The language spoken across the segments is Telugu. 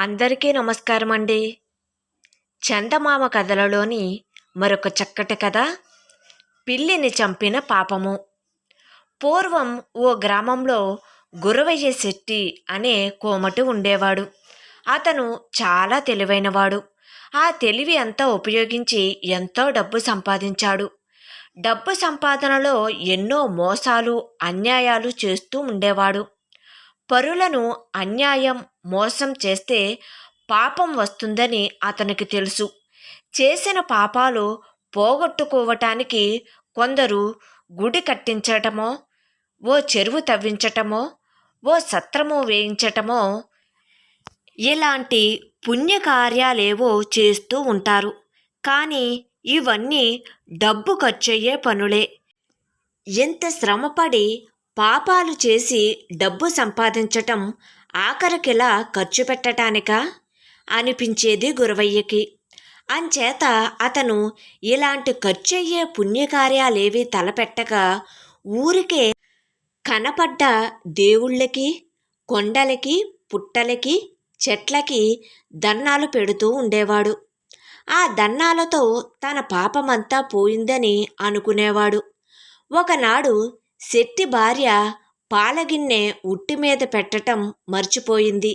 అందరికీ నమస్కారం అండి చందమామ కథలలోని మరొక చక్కటి కథ పిల్లిని చంపిన పాపము. పూర్వం ఓ గ్రామంలో గురవయ్య శెట్టి అనే కోమటి ఉండేవాడు. అతను చాలా తెలివైనవాడు. ఆ తెలివి అంతా ఉపయోగించి ఎంతో డబ్బు సంపాదించాడు. డబ్బు సంపాదనలో ఎన్నో మోసాలు అన్యాయాలు చేస్తూ ఉండేవాడు. పరులను అన్యాయం మోసం చేస్తే పాపం వస్తుందని అతనికి తెలుసు. చేసిన పాపాలు పోగొట్టుకోవటానికి కొందరు గుడి కట్టించటమో ఓ చెరువు తవ్వించటమో ఓ సత్రము వేయించటమో ఇలాంటి పుణ్యకార్యాలేవో చేస్తూ ఉంటారు. కానీ ఇవన్నీ డబ్బు ఖర్చయ్యే పనులే. ఎంత శ్రమపడి పాపాలు చేసి డబ్బు సంపాదించటం ఆఖరికిలా ఖర్చు పెట్టటానికా? అనిపించేది గురవయ్యకి. అంచేత అతను ఇలాంటి ఖర్చయ్యే పుణ్యకార్యాలేవీ తలపెట్టక ఊరికే కనపడ్డ దేవుళ్ళకి కొండలకి పుట్టలకి చెట్లకి దన్నాలు పెడుతూ ఉండేవాడు. ఆ దన్నాలతో తన పాపమంతా పోయిందని అనుకునేవాడు. ఒకనాడు శెట్టి భార్య పాలగిన్నె ఉట్టి మీద పెట్టటం మర్చిపోయింది.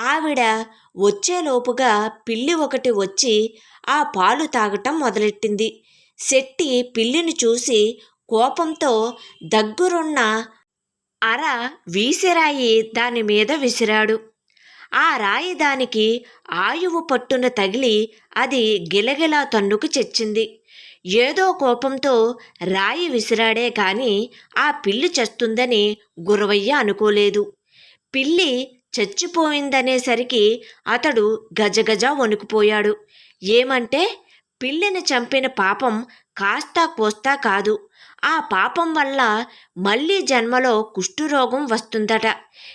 ఆవిడ వచ్చేలోపుగా పిల్లి ఒకటి వచ్చి ఆ పాలు తాగటం మొదలెట్టింది. శెట్టి పిల్లిని చూసి కోపంతో దగ్గరున్న అర వీసిరాయి దాని మీద విసిరాడు. ఆ రాయి దానికి ఆయువు పట్టున తగిలి అది గిలగిలా తన్నుకు చెచ్చింది. ఏదో కోపంతో రాయి విసిరాడే కాని ఆ పిల్లి చస్తుందని గురవయ్య అనుకోలేదు. పిల్లి చచ్చిపోయిందనేసరికి అతడు గజగజ వణుకుపోయాడు. ఏమంటే పిల్లిని చంపిన పాపం కాస్తా కోస్తా కాదు. ఆ పాపం వల్ల మళ్ళీ జన్మలో కుష్ఠురోగం వస్తుందట.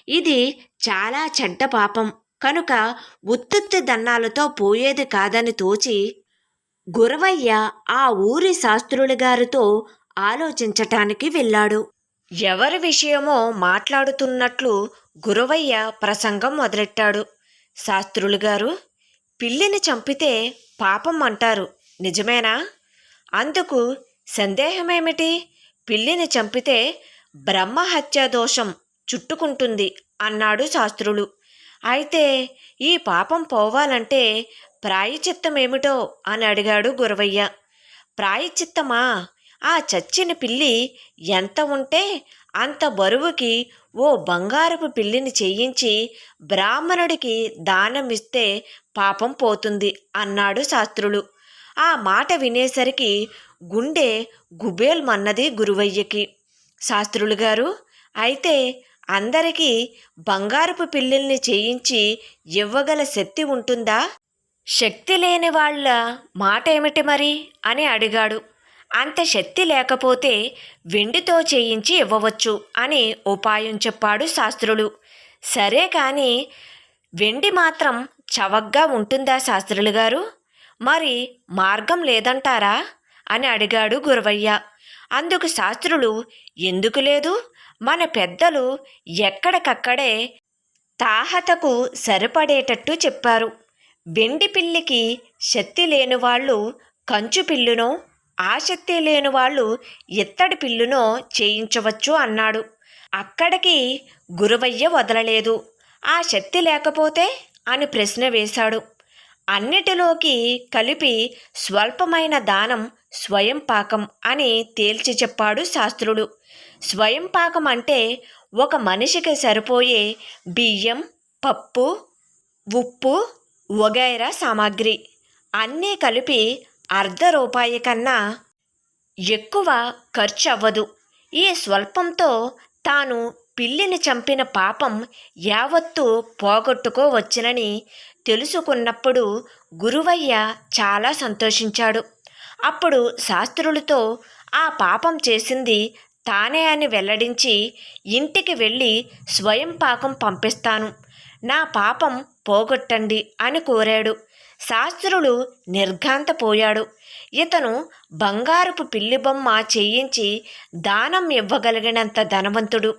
ఇది చాలా చెడ్డ పాపం. కనుక ఉత్తుత్తి దన్నాలతో పోయేది కాదని తోచి గురవయ్య ఆ ఊరి శాస్త్రులు గారితో ఆలోచించటానికి వెళ్ళాడు. ఎవరి విషయమో మాట్లాడుతున్నట్లు గురవయ్య ప్రసంగం మొదలెట్టాడు. శాస్త్రులు గారు పిల్లిని చంపితే పాపం అంటారు నిజమేనా? అందుకు సందేహమేమిటి? పిల్లిని చంపితే బ్రహ్మహత్య దోషం చుట్టుకుంటుంది అన్నాడు శాస్త్రులు. అయితే ఈ పాపం పోవాలంటే ప్రాయచిత్తమేమిటో అని అడిగాడు గురవయ్య. ప్రాయచిత్తమా ఆ చచ్చిన పిల్లి ఎంత ఉంటే అంత బరువుకి ఓ బంగారపు పిల్లిని చేయించి బ్రాహ్మణుడికి దానం ఇస్తే పాపం పోతుంది అన్నాడు శాస్త్రులు. ఆ మాట వినేసరికి గుండె గుబేల్మన్నది గురువయ్యకి. శాస్త్రులు గారు అయితే అందరికీ బంగారపు పిల్లిల్ని చేయించి ఇవ్వగల శక్తి ఉంటుందా? శక్తి లేని వాళ్ళ మాట ఏమిటి మరి? అని అడిగాడు. అంత శక్తి లేకపోతే వెండితో చేయించి ఇవ్వవచ్చు అని ఉపాయం చెప్పాడు శాస్త్రులు. సరే కానీ వెండి మాత్రం చవగ్గా ఉంటుందా శాస్త్రులు గారు? మరి మార్గం లేదంటారా? అని అడిగాడు గురవయ్య. అందుకు శాస్త్రులు ఎందుకు లేదు? మన పెద్దలు ఎక్కడికక్కడే తాహతకు సరిపడేటట్టు చెప్పారు. వెండి పిల్లికి శక్తి లేని వాళ్ళు కంచు పిల్లునో ఆసక్తి లేని వాళ్ళు ఇత్తడి పిల్లునో చేయించవచ్చు అన్నాడు. అక్కడికి గురువయ్య వదలలేదు. ఆ శక్తి లేకపోతే అని ప్రశ్న వేశాడు. అన్నిటిలోకి కలిపి స్వల్పమైన దానం స్వయం పాకం అని తేల్చి చెప్పాడు శాస్త్రుడు. స్వయం పాకం అంటే ఒక మనిషికి సరిపోయే బియ్యం పప్పు ఉప్పు వగైరా సామాగ్రి. అన్నీ కలిపి అర్ధ రూపాయి కన్నా ఎక్కువ ఖర్చు అవ్వదు ఈ స్వల్పంతో తాను పిల్లిని చంపిన పాపం యావత్తు పోగొట్టుకోవచ్చునని తెలుసుకున్నప్పుడు గురువయ్య చాలా సంతోషించాడు. అప్పుడు శాస్త్రులతో ఆ పాపం చేసింది తానే అని వెల్లడించి ఇంటికి వెళ్ళి స్వయం పాకం పంపిస్తాను. నా పాపం పోగొట్టండి అని కోరాడు. శాస్త్రులు నిర్ఘాంతపోయాడు. ఇతను బంగారపు పిల్లి బొమ్మ చేయించి దానం ఇవ్వగలిగినంత ధనవంతుడు.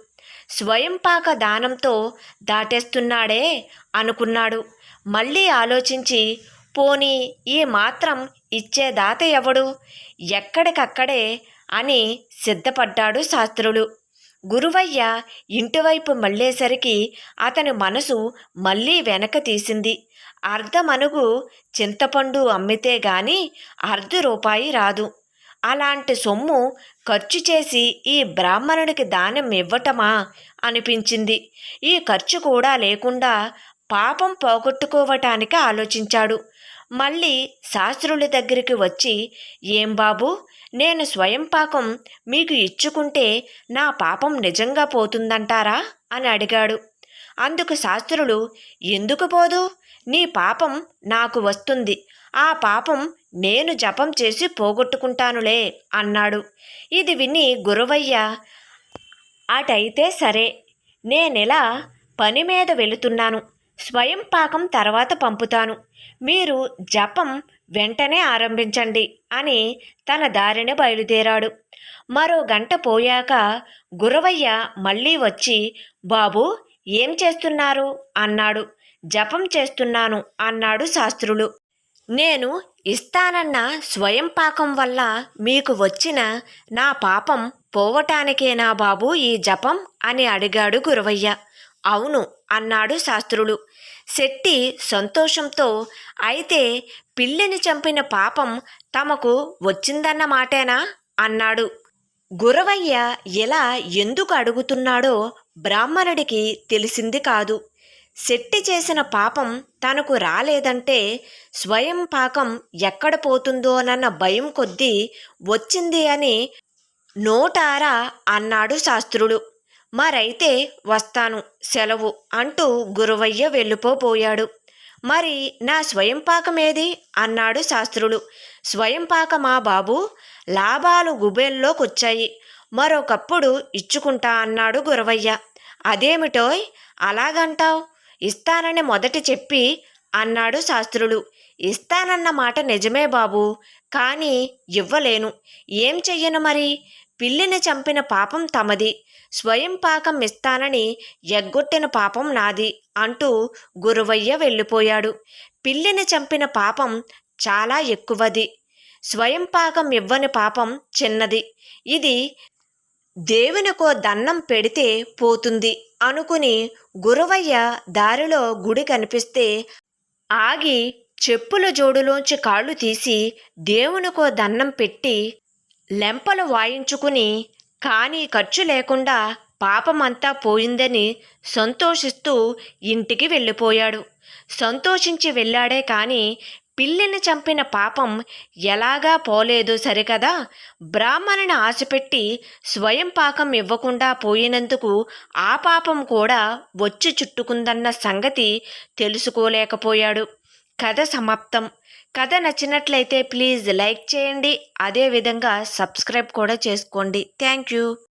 స్వయంపాక దానంతో దాటేస్తున్నాడే అనుకున్నాడు. మళ్ళీ ఆలోచించి పోనీ ఈ మాత్రం ఇచ్చే దాత ఎవడు? ఎక్కడికక్కడే అని సిద్ధపడ్డాడు శాస్త్రులు. గురువయ్య ఇంటివైపు మళ్ళేసరికి అతని మనసు మళ్ళీ వెనక తీసింది. అర్ధమనుగు చింతపండు అమ్మితే గాని అర్ధ రూపాయి రాదు. అలాంటి సొమ్ము ఖర్చు చేసి ఈ బ్రాహ్మణుడికి దానం ఇవ్వటమా? అనిపించింది. ఈ ఖర్చు కూడా లేకుండా పాపం పోగొట్టుకోవటానికి ఆలోచించాడు. మళ్ళీ శాస్త్రుల దగ్గరికి వచ్చి ఏం బాబు నేను స్వయం పాకం మీకు ఇచ్చుకుంటే నా పాపం నిజంగా పోతుందంటారా? అని అడిగాడు. అందుకు శాస్త్రులు ఎందుకు పోదు? నీ పాపం నాకు వస్తుంది. ఆ పాపం నేను జపం చేసి పోగొట్టుకుంటానులే అన్నాడు. ఇది విని గురవయ్య అటైతే సరే నేనెలా పని మీద వెళుతున్నాను. స్వయం పాకం తర్వాత పంపుతాను. మీరు జపం వెంటనే ఆరంభించండి అని తన దారిని బయలుదేరాడు. మరో గంట పోయాక గురవయ్య మళ్ళీ వచ్చి బాబు ఏం చేస్తున్నారు? అన్నాడు. జపం చేస్తున్నాను అన్నాడు శాస్త్రులు. నేను ఇస్తానన్న స్వయం పాకం వల్ల మీకు వచ్చిన నా పాపం పోవటానికేనా బాబు ఈ జపం? అని అడిగాడు గురవయ్య. అవును అన్నాడు శాస్త్రులు. శెట్టి సంతోషంతో అయితే పిల్లిని చంపిన పాపం తమకు వచ్చిందన్న మాటేనా? అన్నాడు. గురవయ్య ఎలా ఎందుకు అడుగుతున్నాడో బ్రాహ్మణుడికి తెలిసింది కాదు. శెట్టి చేసిన పాపం తనకు రాలేదంటే స్వయం పాకం ఎక్కడ పోతుందోనన్న భయం కొద్దీ వచ్చింది అని నోటారా అన్నాడు శాస్త్రుడు. మరైతే వస్తాను సెలవు అంటూ గురువయ్య వెళ్ళిపోపోయాడు మరి నా స్వయం పాకమేది? అన్నాడు శాస్త్రులు స్వయం పాకమా బాబు? లాభాలు గుబేల్లోకొచ్చాయి. మరొకప్పుడు ఇచ్చుకుంటా అన్నాడు గురవయ్య. అదేమిటోయ్? అలాగంటావు? ఇస్తానని మొదట చెప్పి అన్నాడు శాస్త్రులు. ఇస్తానన్న మాట నిజమే బాబు కానీ ఇవ్వలేను. ఏం చెయ్యను మరి? పిల్లిని చంపిన పాపం తమది. స్వయం పాకం ఇస్తానని ఎగ్గొట్టిన పాపం నాది అంటూ గురువయ్య వెళ్ళిపోయాడు. పిల్లిని చంపిన పాపం చాలా ఎక్కువది. స్వయం పాకం ఇవ్వని పాపం చిన్నది. ఇది దేవునికో దన్నం పెడితే పోతుంది అనుకుని గురవయ్య దారిలో గుడి కనిపిస్తే ఆగి చెప్పుల జోడులోంచి కాళ్ళు తీసి దేవునికో దన్నం పెట్టి లెంపలు వాయించుకుని కానీ ఖర్చు లేకుండా పాపమంతా పోయిందని సంతోషిస్తూ ఇంటికి వెళ్ళిపోయాడు. సంతోషించి వెళ్ళాడే కానీ పిల్లిని చంపిన పాపం ఎలాగా పోలేదు సరికదా? బ్రాహ్మణుని ఆశపెట్టి స్వయం పాకం ఇవ్వకుండా పోయినందుకు ఆ పాపం కూడా వచ్చి చుట్టుకుందన్న సంగతి తెలుసుకోలేకపోయాడు. కథ సమాప్తం. కథ నచ్చినట్లయితే ప్లీజ్ లైక్ చేయండి. అదేవిధంగా సబ్స్క్రైబ్ కూడా చేసుకోండి. Thank you.